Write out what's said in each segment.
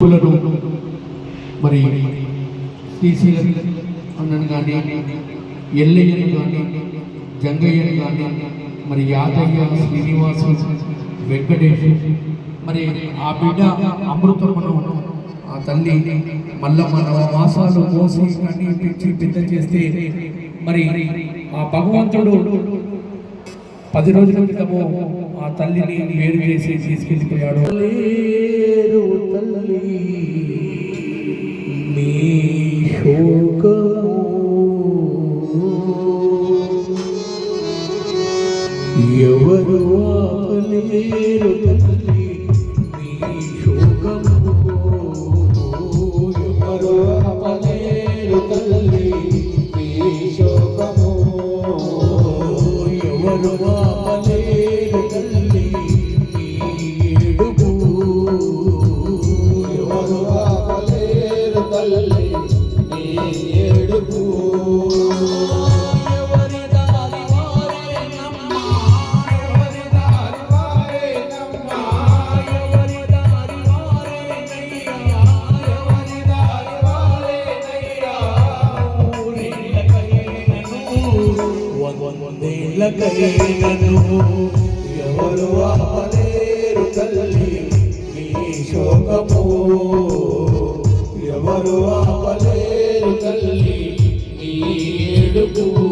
భక్తులను మరి శ్రీశైలం అన్నను కానీ ఎల్లయ్యను కానీ జంగయ్యను కానీ మరి యాదయ్య శ్రీనివాసు వెంకటేష్ మరి ఆ బిడ్డ అమృతమును ఆ తల్లి మల్లమ్మ మాసాలు మోసి కన్నీ పెంచి పెద్ద చేస్తే మరి ఆ భగవంతుడు పది రోజుల క్రితము తల్లిని వేరు చేసి తీసుకెళ్ళిపోయాడు. లేరు తల్లి నీ శోకము ఎవరు ఆపలేరు తల్లి నీ శోకము ఎవరు ఆపలేరు తల్లి నీ శోకము ఎవరు ఆపలేరు వందేళ్ళకైనను ఎవరు ఆపలేరు తల్లి నీ శోకము. ఎవరు ఆపలేరు తల్లి నీ ఏడుపు.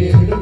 నీ ఏడుపు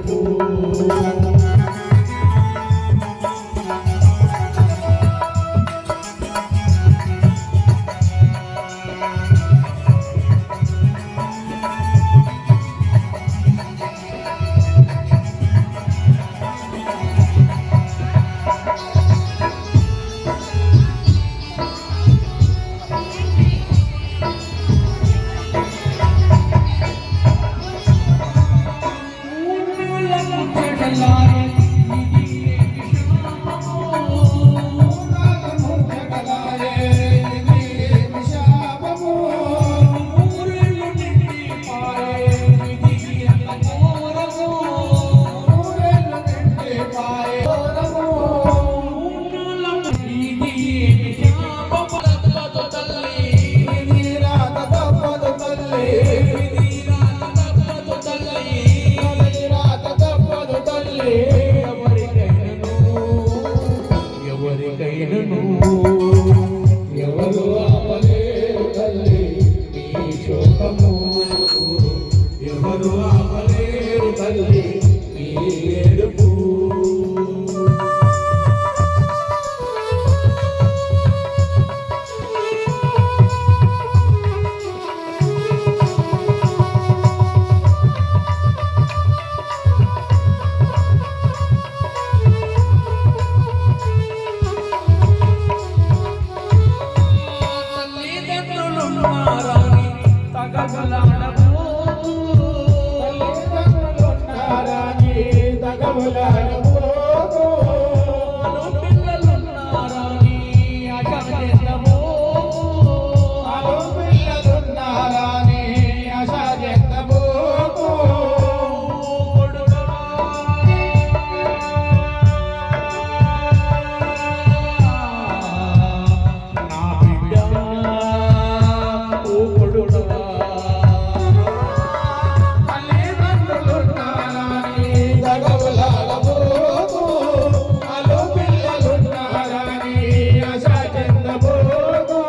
olhar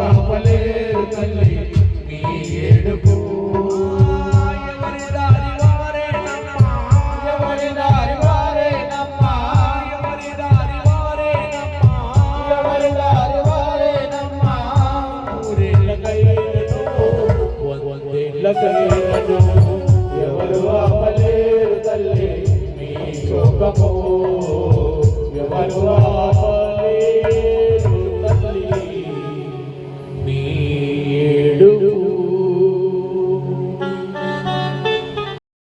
ఆపలేరు తల్లి మీ ఏడుపు. ఎవరి దారి వారే నమ్మ? ఎవరి దారి వారే నమ్మ? ఎవరి దారి వారే నమ్మ? ఎవరి దారి వారే నమ్మ? ఊరేళ్ళ కైలను వందేళ్ళ కైలను ఎవరు ఆపలేరు తల్లి మీ చూపపో ఎవరు ఆపలేరు